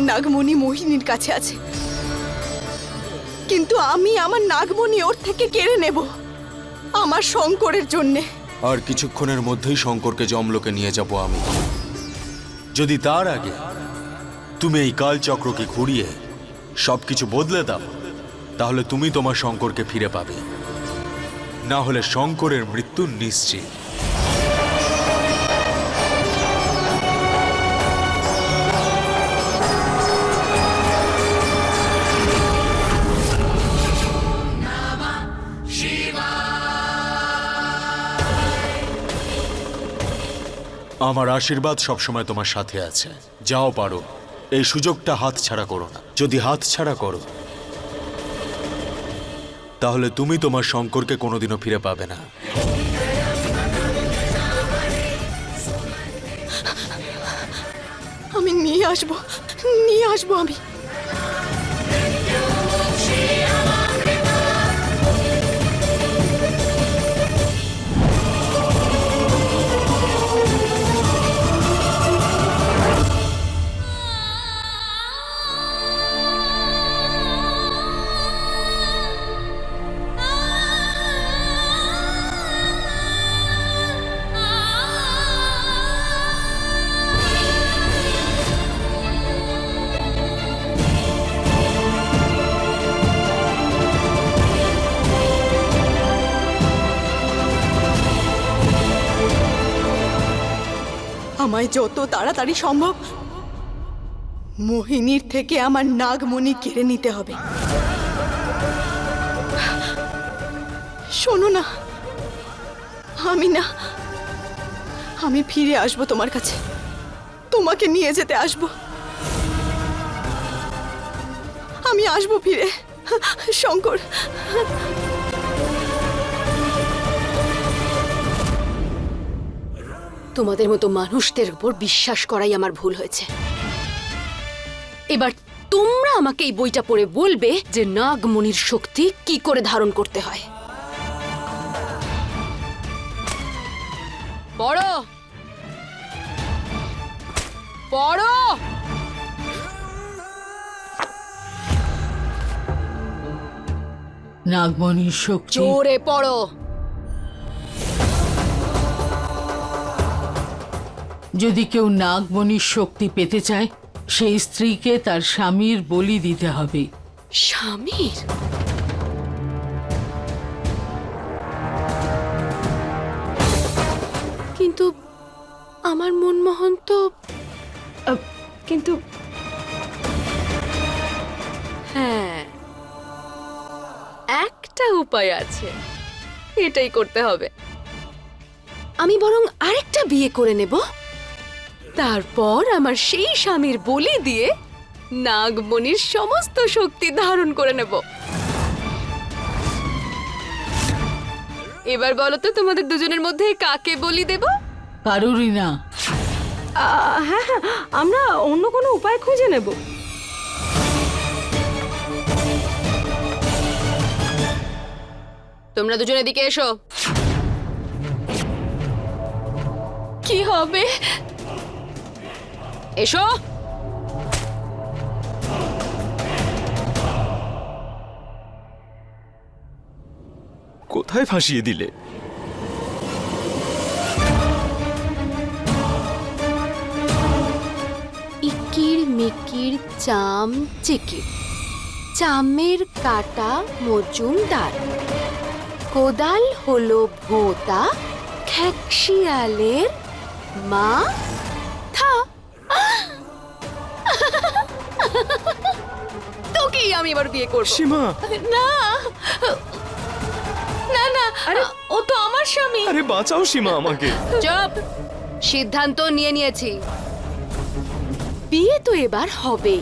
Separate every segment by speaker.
Speaker 1: নাগমণি মোহিনীর কাছে আছে। কিন্তু আমি আমার নাগমণি ওর থেকে কেড়ে নেব, আমার শঙ্করের জন্যে।
Speaker 2: আর কিছুক্ষণের মধ্যেই শঙ্করকে জমলোকে নিয়ে যাব আমি। যদি তার আগে তুমি এই কালচক্রকে ঘুরিয়ে সবকিছু বদলে দাও, তাহলে তুমি তোমার শঙ্করকে ফিরে পাবে। না হলে শঙ্করের মৃত্যু নিশ্চিত। আমার আশীর্বাদ সবসময় তোমার সাথে আছে। যাও পারো। এই সুযোগটা হাত ছাড়া করো না। যদি হাত ছাড়া করো, তাহলে তুমি তোমার শঙ্করকে কোনোদিনও ফিরে পাবে না।
Speaker 1: আমি নিয়ে আসব নিয়ে আসব আমি। আমায় যত তাড়াতাড়ি সম্ভব, মোহিনীর থেকে আমার নাগমণি কেড়ে নিতে হবে। শোনো না, আমি না, আমি ফিরে আসব তোমার কাছে। তোমাকে নিয়ে যেতে আসব। আমি আসব ফিরে, শঙ্কর।
Speaker 3: তোমাদের মতো মানুষদের উপর বিশ্বাস করাই আমার ভুল হয়েছে। এবার তোমরা আমাকে এই বইটা পড়ে বলবে যে নাগমণির শক্তি কি করে ধারণ করতে হয়। পড়ো। পড়ো।
Speaker 4: নাগমণির শক্তি
Speaker 3: জোরে পড়ো।
Speaker 4: যদি কেউ নাগমণির শক্তি পেতে চায়, সেই স্ত্রীকে তার স্বামীর বলি দিতে হবে।
Speaker 3: স্বামীর? কিন্তু আমার মনমোহন তো কিন্তু হ্যাঁ একটা উপায় আছে। এটাই করতে হবে। আমি বরং আরেকটা বিয়ে করে নেব। তারপর আমার সেই স্বামীর বলি দিয়ে নাগমণির সমস্ত শক্তি ধারণ করে নেব। এবার বলো তো তোমাদের দুজনের মধ্যে কাকে বলি দেব?
Speaker 4: কারুরই না।
Speaker 5: হ্যাঁ হ্যাঁ আমরা অন্য কোনো উপায় খুঁজে নেব।
Speaker 3: তোমরা দুজন এদিকে এসো।
Speaker 5: কি হবে?
Speaker 3: এসো।
Speaker 2: কোথায় ফাঁসিয়ে দিলে?
Speaker 3: ইকির মিকির চাম চিকির চামের কাটা মজুমদার। কোদাল হলো ভোতা খ্যাকশিয়ালের মা আমি এবার বিয়ে করব।
Speaker 6: সীমা।
Speaker 5: না। না না। আরে। ও তো আমার স্বামী।
Speaker 6: আরে বাঁচাও সীমা আমাকে।
Speaker 3: চুপ। সিদ্ধান্ত নিয়ে নিয়েছি। বিয়ে তো এবার হবে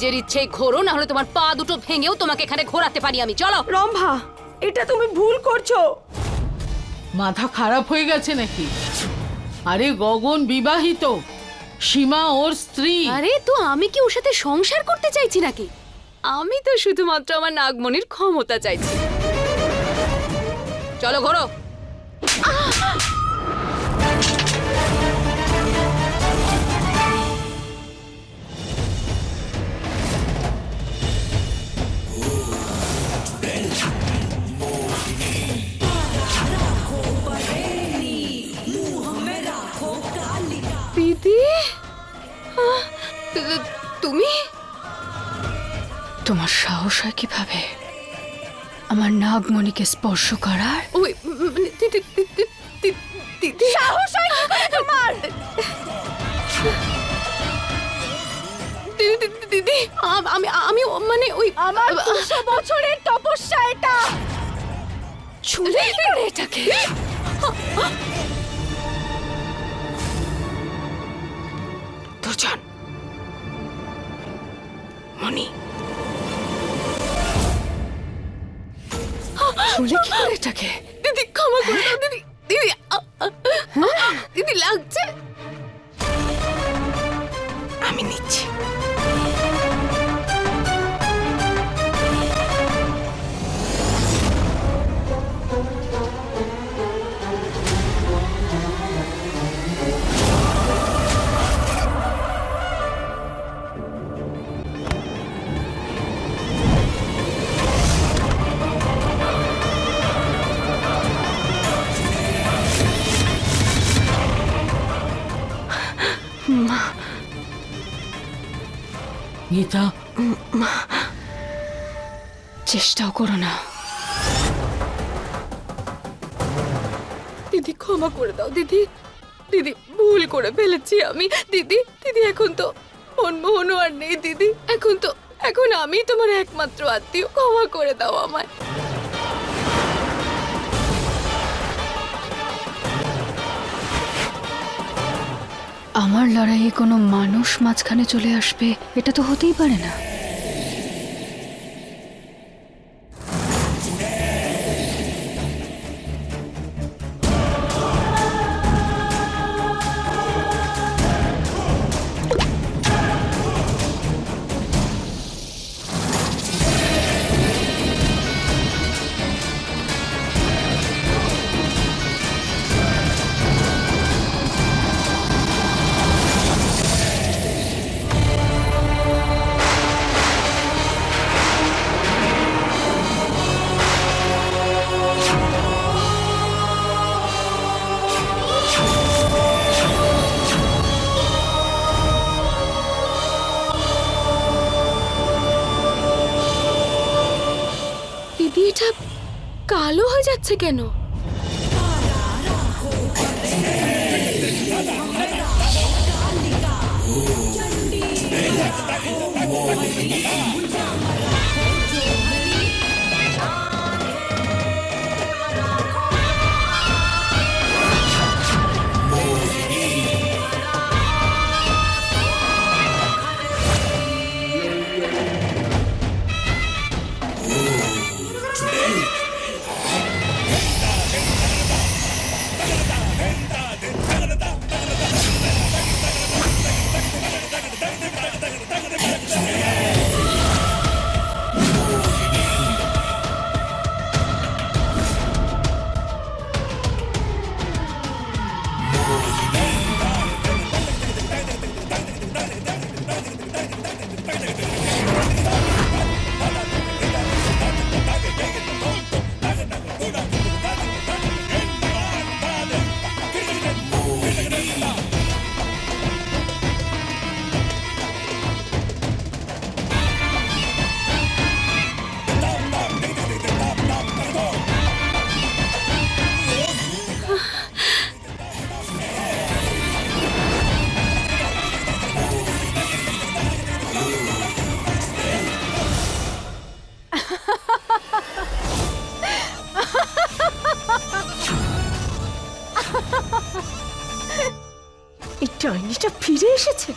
Speaker 3: নিজের ইচ্ছেই ঘোরো না হলে তোমার পা দুটো ভেঙেও তোমাকে এখানে ঘোরাতে পারি আমি। চলো।
Speaker 5: রম্ভা এটা তুমি ভুল করছ।
Speaker 4: মাথা খারাপ হয়ে গেছে নাকি? আরে গগন বিবাহিত সীমা ওর স্ত্রী।
Speaker 3: আরে তো আমি কি ওর সাথে সংসার করতে চাইছি নাকি? আমি তো শুধুমাত্র আমার নাগমণির ক্ষমতা চাইছি। চলো ঘোরো।
Speaker 6: সাহস হয় কীভাবে আমার নাগমণিকে স্পর্শ করার
Speaker 3: ওই মানে সাহস হয় তোমার দিদি আমি আমি মানে ওই আমার দুশো বছরের তপস্যা এটা ছুঁড়ে এটাকে
Speaker 6: দুর্জন মণি শুনলে কি করে এটাকে?
Speaker 3: দিদি ক্ষমা করে দাও দিদি। দিদি আ- দিদি লাগছে?
Speaker 6: আমি নিচ্ছি।
Speaker 4: গীতা?
Speaker 6: চেষ্টাও করো না।
Speaker 3: দিদি ক্ষমা করে দাও দিদি। দিদি ভুল করে ফেলেছি আমি। দিদি দিদি এখন তো মনমোহনও আর নেই দিদি। এখন তো এখন আমি তোমার একমাত্র আত্মীয়। ক্ষমা করে দাও আমায়।
Speaker 6: আমার লড়াইয়ে কোনো মানুষ মাঝখানে চলে আসবে এটা তো হতেই পারে না।
Speaker 3: এটা কালো হয়ে যাচ্ছে কেন?
Speaker 5: এই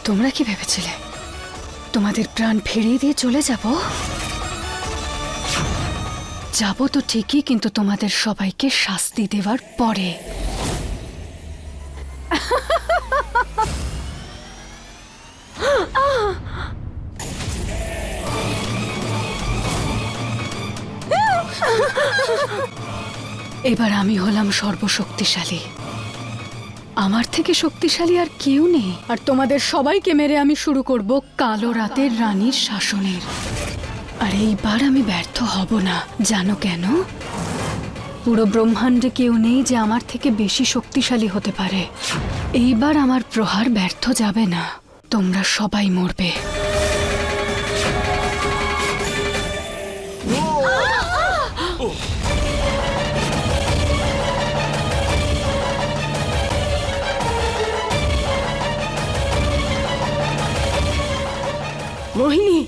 Speaker 6: তোমরা কি ভেবেছিলে? তোমাদের প্রাণ ফিরিয়ে দিয়ে চলে যাব? যাব তো ঠিকই, কিন্তু তোমাদের সবাইকে শাস্তি দেওয়ার পরে। এবার আমি হলাম সর্বশক্তিশালী। আমার থেকে শক্তিশালী আর কেউ নেই। আর তোমাদের সবাইকে মেরে আমি শুরু করব কালো রাতের রানীর শাসনের। আর এইবার আমি ব্যর্থ হব না। জানো কেন? পুরো ব্রহ্মাণ্ডে কেউ নেই যে আমার থেকে বেশি শক্তিশালী হতে পারে। এইবার আমার প্রহার ব্যর্থ যাবে না। তোমরা সবাই মরবে।
Speaker 5: মোহিনী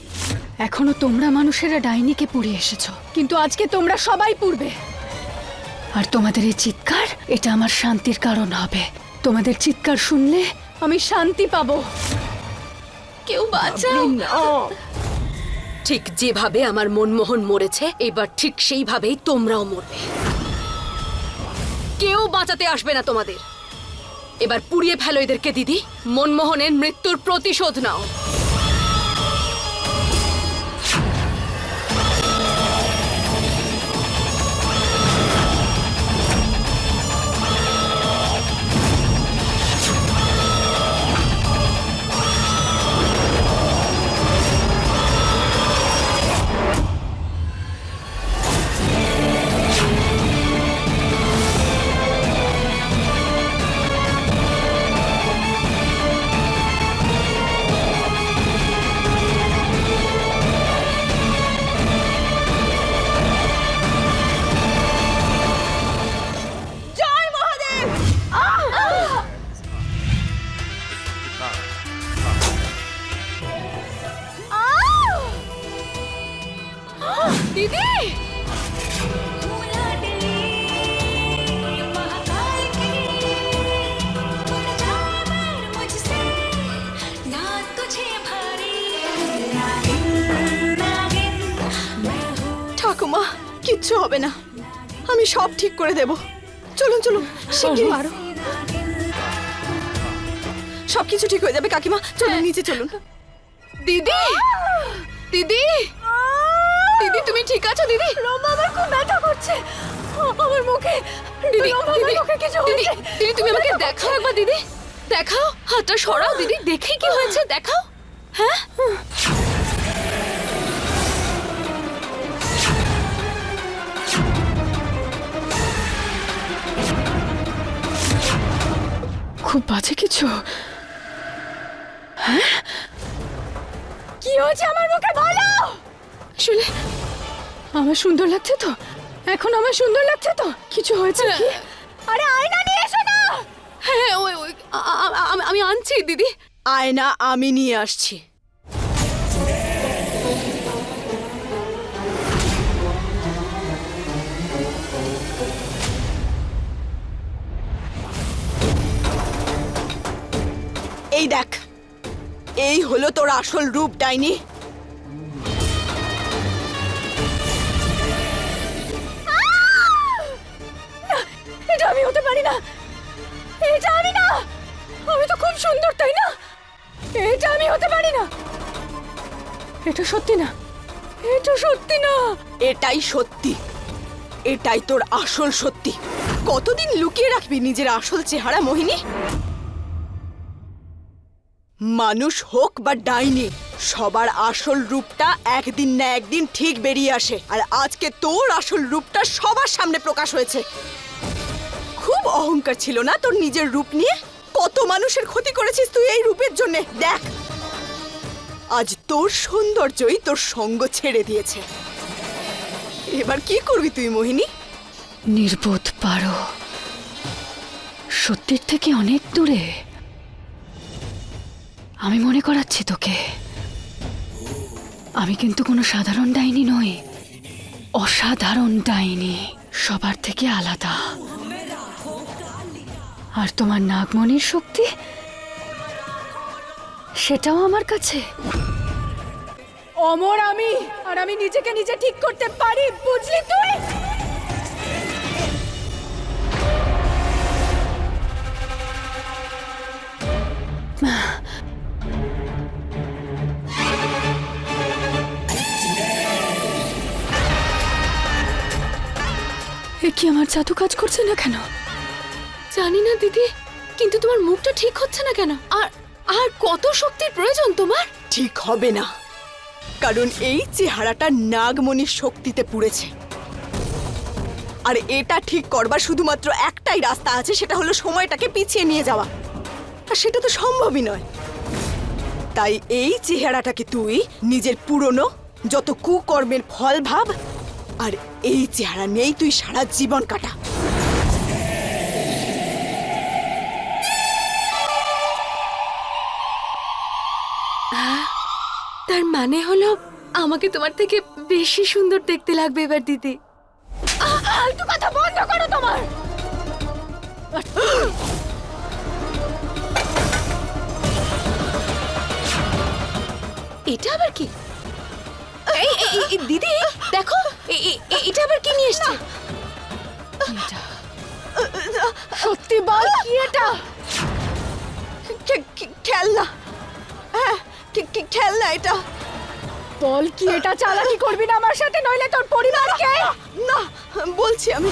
Speaker 6: এখনও তোমরা মানুষেরা ডাইনিকে পুড়িয়ে এসেছ। কিন্তু আজকে তোমরা সবাই পুড়বে। আর তোমাদের এই চিৎকার এটা আমার শান্তির কারণ হবে। তোমাদের চিৎকার শুনলে আমি শান্তি পাবো।
Speaker 3: কেউ বাঁচাও।
Speaker 5: না।
Speaker 3: ঠিক যেভাবে আমার মনমোহন মরেছে এবার ঠিক সেইভাবেই তোমরাও মরবে। কেউ বাঁচাতে আসবে না তোমাদের। এবার পুড়িয়ে ফেলো এদেরকে দিদি। মনমোহনের মৃত্যুর প্রতিশোধ নাও।
Speaker 1: কিচ্ছু হবে না। আমি সব ঠিক করে দেব। চলুন চলুন শিগগির মারো সব কিছু ঠিক হয়ে যাবে কাকিমা। চলুন নিচে চলুন।
Speaker 3: দিদি! দিদি! দিদি তুমি ঠিক আছো দিদি?
Speaker 1: রমা আমার খুব ব্যথা করছে। আমার মুখে
Speaker 3: দিদি দিদি
Speaker 1: কিছু
Speaker 3: দিদি দিদি তুমি আমাকে দেখাও একবার দিদি। দেখাও হাতটা সরাও দিদি দেখে কি হয়েছে দেখাও। হ্যাঁ?
Speaker 6: খুব বাজে কিছু।
Speaker 1: কি হয়েছে আমার মুখে বলো?
Speaker 6: আসলে আমার সুন্দর লাগছে তো। এখন আমার সুন্দর লাগছে তো। কিছু হয়েছে কি?
Speaker 1: আরে আয়না নিয়ে এসো না।
Speaker 3: হ্যাঁ ওই ওই আমি আনছি দিদি।
Speaker 1: আয়না আমি নিয়ে আসছি। এই দেখ। এই হলো তোর আসল রূপ ডাইনি। এটা আমি হতে পারি না। এটা আমি না। আমি তো খুব সুন্দর তাই না? এটা আমি হতে পারি না। এটা সত্যি না। এটা সত্যি না। এটাই সত্যি। এটাই তোর আসল সত্যি। কতদিন লুকিয়ে রাখবি নিজের আসল চেহারা মোহিনী? মানুষ হোক বা ডাইনি, সবার আসল রূপটা একদিন না একদিন ঠিক বেরিয়ে আসে। আর আজকে তোর আসল রূপটা সবার সামনে প্রকাশ হয়েছে। খুব অহংকার ছিল না তোর নিজের রূপ নিয়ে? কত মানুষের ক্ষতি করেছিস তুই এই রূপের জন্য? দেখ। আজ তোর সৌন্দর্যই তোর সঙ্গ ছেড়ে দিয়েছে। এবার কি করবি তুই, মোহিনী?
Speaker 6: নির্বোধ পারো। সত্যির থেকে অনেক দূরে। আমি মনে করাচ্ছি তোকে। আমি কিন্তু কোনো সাধারণ ডাইনি নই, অসাধারণ ডাইনি, সবার থেকে আলাদা। আর তোমার নাগমণির শক্তি, সেটাও আমার কাছে। অমর আমি, আর আমি নিজেকে নিজে ঠিক করতে পারি, বুঝলি তুই? কি আমার জাদু কাজ করছে না কেন?
Speaker 3: জানি না, দিদি, কিন্তু তোমার মুখটা ঠিক হচ্ছে না কেন? আর আর কত শক্তির প্রয়োজন তোমার?
Speaker 1: ঠিক হবে না, কারণ এই চেহারাটা নাগমণির শক্তিতে পুড়েছে। আর এটা ঠিক করবার শুধুমাত্র একটাই রাস্তা আছে, সেটা হলো সময়টাকে পিছিয়ে নিয়ে যাওয়া। আর সেটা তো সম্ভবই নয়। তাই এই চেহারাটাকে তুই নিজের পুরনো, যত কুকর্মের ফল ভাব আর এই চেহারা নেই তুই সারা জীবন কাটা।
Speaker 3: তার মানে হলো আমাকে তোমার থেকে বেশি সুন্দর দেখতে লাগবে এবার দিদি।
Speaker 6: কথা বন্ধ করো তোমার।
Speaker 3: এটা আবার কি? এই এই, এই, এই, দিদি দেখো এ- এ- এ- এটা আবার কি নিয়ে এসছে?
Speaker 6: সত্যি বল কি এটা?
Speaker 1: খে- খে- খেলনা। হ্যাঁ খে- খে- খেলনা এটা।
Speaker 6: বল কি এটা? চালাকি করবি না আমার সাথে নইলে তোর পরিবারকে?
Speaker 1: না বলছি আমি।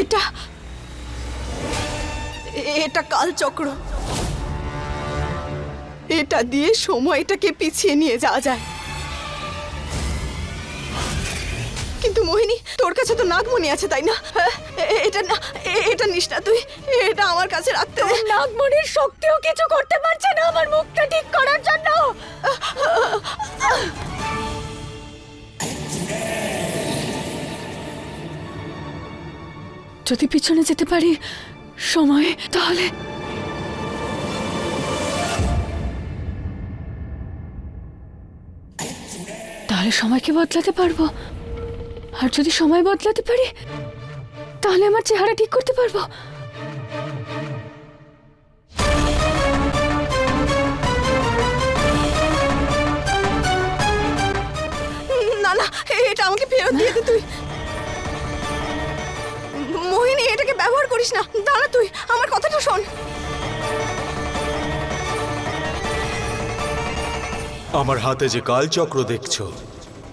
Speaker 1: এটা এটা কালচক্র। এটা দিয়ে সময়টাকে পিছিয়ে নিয়ে যাওয়া যায় কিন্তু মোহিনী, তোর কাছে তো নাগমণি আছে, তাই না হ্যাঁ? এটা না এটা নিস না তুই, এটা আমার কাছে রাখতে দে।
Speaker 6: নাগমণির শক্তিও কিছু করতে পারছে না আমার মুখটা ঠিক করার জন্য যদি পিছনে যেতে পারি সময়, তাহলে তাহলে সময়কে বদলাতে পারব। আর যদি সময় বদলাতে পারি তাহলে আমার চেহারা ঠিক করতে পারব।
Speaker 1: না না এটা আমাকে ফেরত দিয়ে দে তুই। মোহিনী এটাকে ব্যবহার করিস না। দাঁড়া তুই আমার কথাটা শোন।
Speaker 2: আমার হাতে যে কালচক্র দেখছ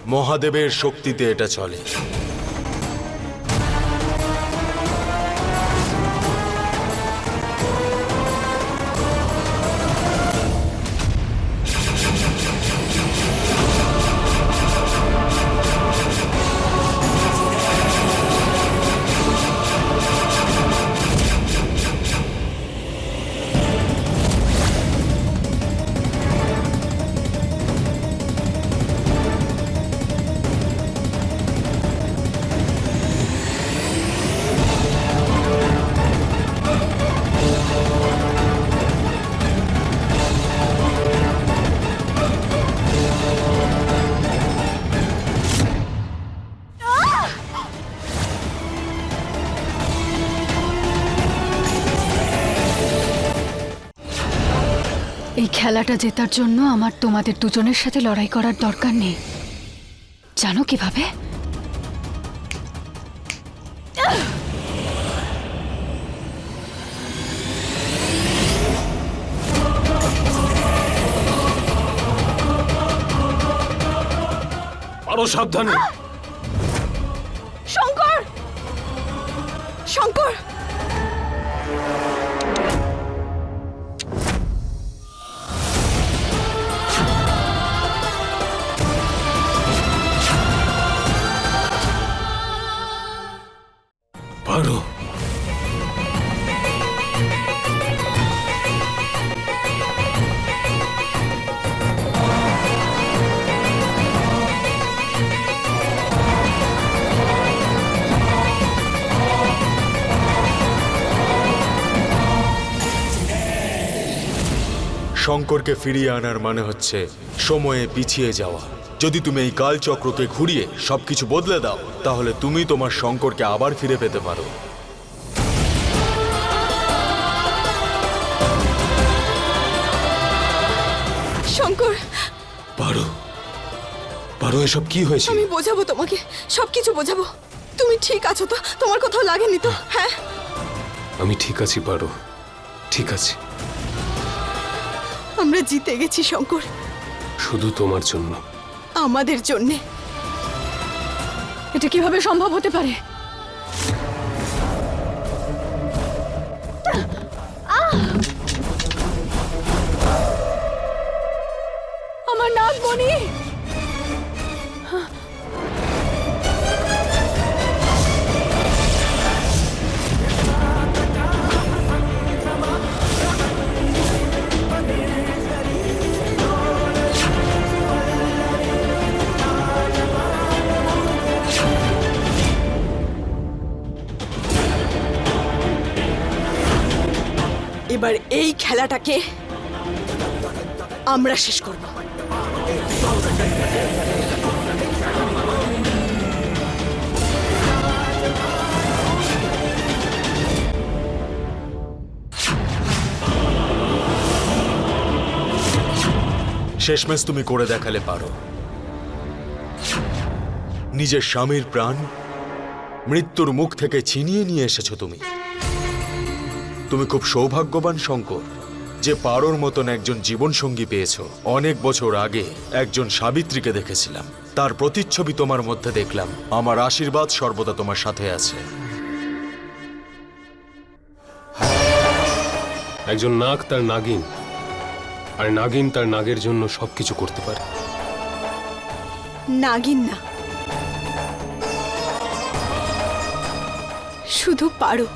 Speaker 2: মহাদেবের শক্তিতে এটা চলে।
Speaker 6: এই খেলাটা জেতার জন্য আমার তোমাদের দুজনের সাথে লড়াই করার দরকার নেই। জানো কীভাবে?
Speaker 2: সাবধানে। শঙ্করকে ফিরিয়ে আনার মানে হচ্ছে সময়ে পিছিয়ে যাওয়া। যদি তুমি এই কালচক্রকে ঘুরিয়ে সবকিছু বদলে দাও তাহলে তুমি তোমার শঙ্করকে আবার ফিরে পেতে পারো।
Speaker 1: শঙ্কর!
Speaker 7: পারো। পারো এসব কি হয়েছে?
Speaker 1: আমি বোঝাবো তোমাকে সবকিছু বোঝাবো। তুমি ঠিক আছো তো? তোমার কোথাও লাগেনি তো? হ্যাঁ?
Speaker 7: আমি ঠিক আছি পারো। ঠিক আছে।
Speaker 1: আমরা জিতে গেছি শঙ্কর।
Speaker 7: শুধু তোমার জন্য।
Speaker 1: আমাদের জন্যে।
Speaker 6: এটা কীভাবে সম্ভব হতে পারে? আমার নাক বনি।
Speaker 1: এবার এই খেলাটাকে আমরা শেষ করব।
Speaker 2: শেষমেশ তুমি করে দেখালে পারো। নিজের স্বামীর প্রাণ মৃত্যুর মুখ থেকে ছিনিয়ে নিয়ে এসেছ তুমি। তুমি খুব সৌভাগ্যবান শঙ্কর যে পারোর মতন একজন জীবনসঙ্গী পেয়েছ। অনেক বছর আগে একজন সাবিত্রীকে দেখেছিলাম। তার প্রতিচ্ছবি তোমার মধ্যে দেখলাম। আমার আশীর্বাদ সর্বদা তোমার সাথে আছে।
Speaker 7: একজন নাগ তার নাগিন আর নাগিন তার নাগের জন্য সবকিছু করতে পারে।
Speaker 1: নাগিন না। শুধু পারো।